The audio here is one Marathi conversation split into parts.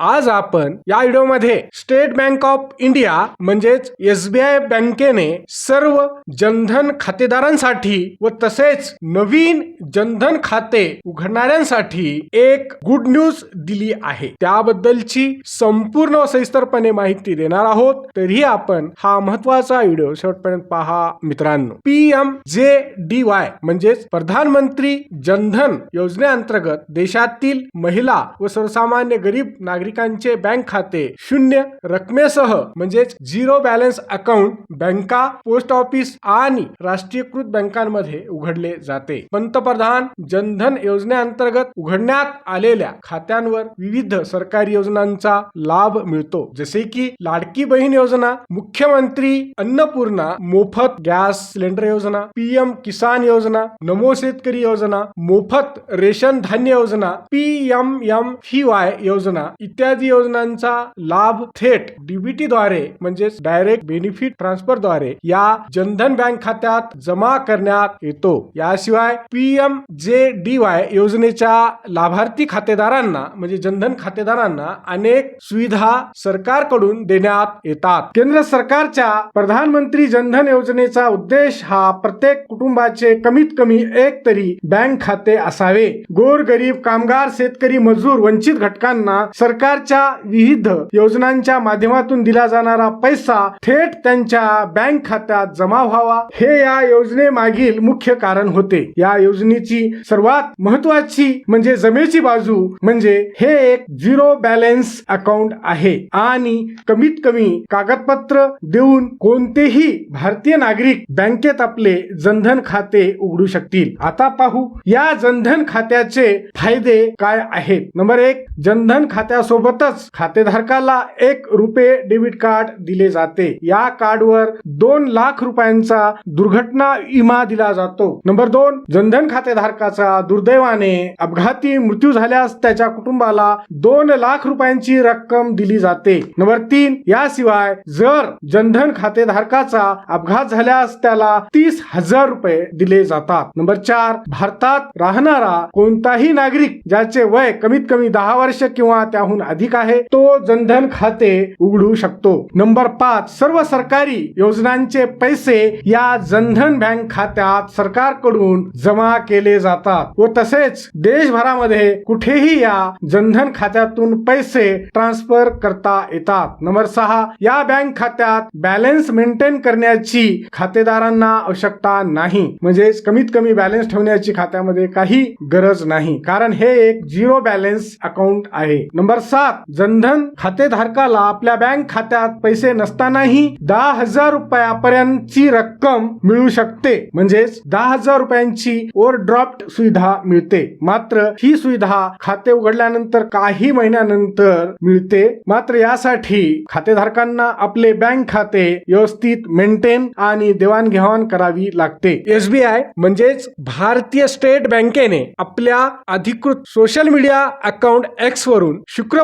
आज आपण या व्हिडिओमध्ये स्टेट बँक ऑफ इंडिया म्हणजेच एसबीआय बँकेने सर्व जनधन खातेदारांसाठी व तसेच नवीन जनधन खाते उघडणाऱ्यांसाठी एक गुड न्यूज दिली आहे. त्याबद्दलची संपूर्ण व सविस्तरपणे माहिती देणार आहोत. तरीही आपण हा महत्त्वाचा व्हिडिओ शेवटपर्यंत पहा मित्रांनो. P M J D Y म्हणजेच प्रधानमंत्री जनधन योजनेअंतर्गत देशातील महिला व सर्वसामान्य गरीब नागरिक नागरिकांचे बँक खाते शून्य रकमेसह म्हणजेच झिरो बॅलन्स अकाउंट बँका पोस्ट ऑफिस आणि राष्ट्रीयकृत बँकांमध्ये उघडले जाते. पंतप्रधान जनधन योजनेअंतर्गत उघडण्यात आलेल्या खात्यांवर विविध सरकारी योजनांचा लाभ मिळतो. जसे की लाडकी बहीण योजना मुख्यमंत्री अन्नपूर्णा मोफत गॅस सिलेंडर योजना पीएम किसान योजना नमो शेतकरी योजना मोफत रेशन धान्य योजना पी एम एम वाय योजना इत्यादी योजनांचा लाभ थेट डीबीटी द्वारे म्हणजेच डायरेक्ट बेनिफिट ट्रान्सफरद्वारे या जनधन बँक खात्यात जमा करण्यात येतो. याशिवाय P M J D Y योजनेच्या लाभार्थी खातेदारांना म्हणजे जनधन खातेदारांना अनेक सुविधा सरकारकडून देण्यात येतात. केंद्र सरकारच्या प्रधानमंत्री जनधन योजनेचा उद्देश हा प्रत्येक कुटुंबाचे कमीत कमी एक तरी बँक खाते असावे. गोर गरीब कामगार शेतकरी मजूर वंचित घटकांना सरकार सरकारच्या विविध योजनांच्या माध्यमातून दिला जाणारा पैसा थेट त्यांच्या बँक खात्यात जमा व्हावा. हे या योजनेमागील मुख्य कारण होते. या योजनेची सर्वात महत्वाची म्हणजे जमेची बाजू म्हणजे हे एक झिरो बॅलन्स अकाउंट आहे. आणि कमीत कमी कागदपत्र देऊन कोणतेही भारतीय नागरिक बँकेत आपले जनधन खाते उघडू शकतील. आता पाहू या जनधन खात्याचे फायदे काय आहेत? नंबर एक जनधन सोबतच खातेधारकाला एक रुपये डेबिट कार्ड दिले जाते. या कार्डवर दोन लाख रुपयांचा दुर्घटना विमा दिला जातो. नंबर दोन जनधन खातेधारकाचा दुर्दैवाने अपघाती मृत्यू झाल्यास त्याच्या कुटुंबाला दोन लाख रुपयांची रक्कम दिली जाते. नंबर तीन याशिवाय जर जनधन खातेधारकाचा अपघात झाल्यास त्याला तीस हजार रुपये दिले जातात. नंबर चार भारतात राहणारा कोणताही नागरिक ज्याचे वय कमीत कमी दहा वर्ष किंवा त्याहून अधिक आहे तो जनधन खाते उघडू शकतो. नंबर पाच सर्व सरकारी योजनांचे पैसे या जनधन बँक खात्यात सरकारकडून जमा केले जातात व तसेच देशभरामध्ये कुठेही या जनधन खात्यातून पैसे ट्रान्सफर करता येतात. नंबर सहा या बँक खात्यात बॅलन्स मेंटेन करण्याची खातेदारांना आवश्यकता नाही. म्हणजेच कमीत कमी बॅलन्स ठेवण्याची खात्यामध्ये काही गरज नाही. कारण हे एक झिरो बॅलन्स अकाउंट आहे. नंबर सात जनधन खातेधारकाला आपल्या बँक खात्यात पैसे नसतानाही दहा हजार रुपयापर्यंतची रक्कम मिळू शकते. म्हणजेच दहा हजार रुपयांची ओव्हरड्राफ्ट सुविधा मिळते. मात्र ही सुविधा खाते उघडल्यानंतर काही महिन्यानंतर मिळते. मात्र यासाठी खातेधारकांना आपले बँक खाते व्यवस्थित मेंटेन आणि देवाणघेवाण करावी लागते. एसबीआय म्हणजेच भारतीय स्टेट बँकेने आपल्या अधिकृत सोशल मीडिया अकाउंट एक्स वरून शुक्रवारी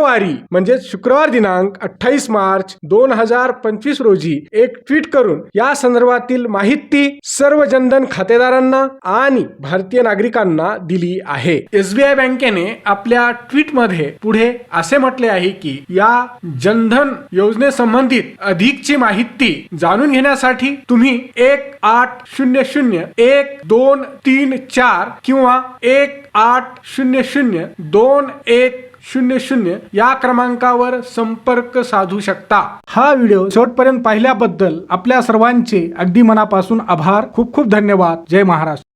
म्हणजेच शुक्रवार दिनांक अठ्ठावीस मार्च दोन हजार पंचवीस रोजी एक ट्विट करून या संदर्भातील माहिती सर्व जनधन खातेदारांना आणि भारतीय नागरिकांना दिली आहे. एसबीआय बँकेने आपल्या ट्विटमध्ये पुढे असे म्हटले आहे की या जनधन योजनेसंबंधित अधिकची माहिती जाणून घेण्यासाठी तुम्ही एक आठ शून्य शून्य एक दोन तीन चार किंवा एक आठ शून्य शून्य दोन एक शून्य शून्य या क्रमांकावर संपर्क साधू शकता. हा व्हिडिओ शेवटपर्यंत पाहिल्याबद्दल आपल्या सर्वांचे अगदी मनापासून आभार. खूप खूप धन्यवाद. जय महाराष्ट्र.